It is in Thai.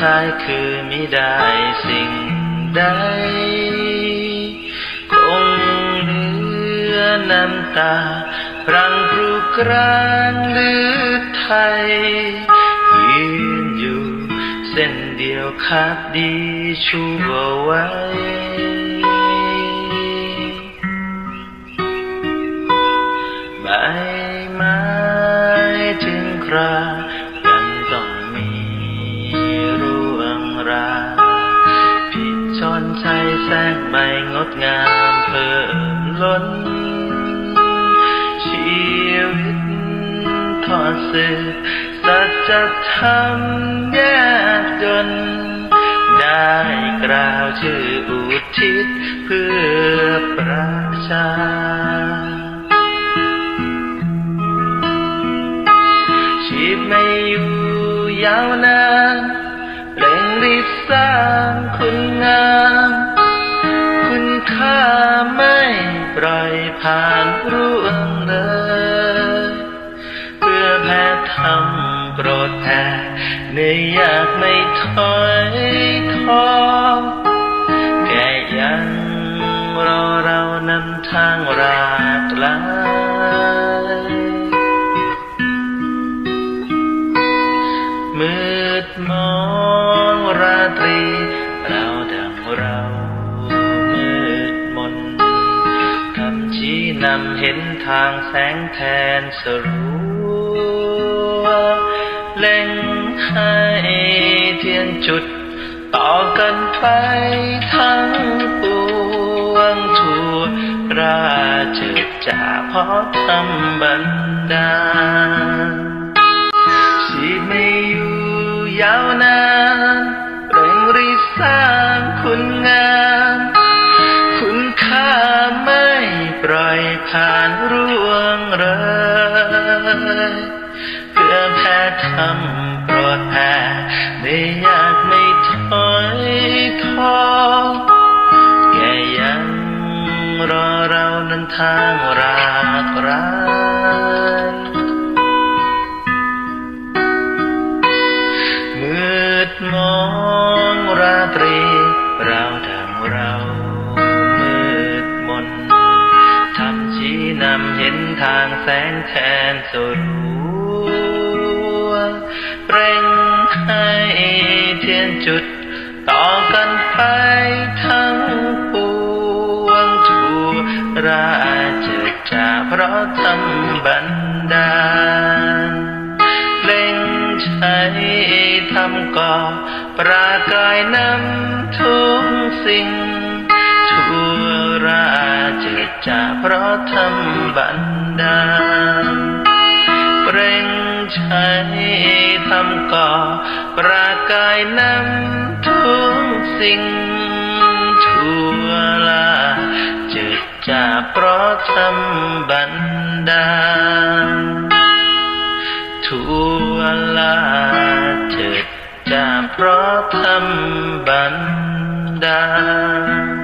ท้ายคือมิได้สิ่งใด คงเหลือน้ำตาพรังพรุกรานหรือไทยยืนอยู่ เส้นเดียวขาดดีชูเอาไว้ใบไม้ถึงครา ชอนใจแสงไม่งดงามเพิ่มล้น ชีวิตทอดสืบสัจธรรมแยกจน ได้กล่าวชื่ออุทิศเพื่อประชาชีพไม่อยู่ยาวนาน สร้างคุณงาม คุณค่าไม่ปล่อยผ่านร่วงเลย เพื่อแพ้ทำโปรดแพ้เหนื่อยยากไม่ถอยท้อแก่ยังรอเรานำทางรากลา ราตรีเราดังเรามืดมนคำชี้นำเห็นทางแสงแทนสรัวเล็งให้เทียนจุด ต่อกันไปทั้งปวงทั่วราชจ่าเพราะทำบันดาลชีไม่อยู่ยาวนาน ผ่านร่วงเลยเพื่อแพ้ทำโปรดแพ้ไม่อยากไม่ถอยท้อแค่ยังรอเรานั้นทางรากรายมืดมอง ชี้นำเห็นทางแสงแทนสรัวเร่งให้เทียนจุด ต่อกันไปทั้งปวงทั่วราชจ่าเพราะทำบันดาลเล่งใช้ทำก่อปรากายนำทุกสิ่ง ราชจ่าเพราะทำบันดาลเปร่งใช้ทำก่อปรากายนำทุกสิ่งทั่วลาจึกจ่าเพราะทำบันดาลทั่วลาเถิดจาเพราะทำบันดาล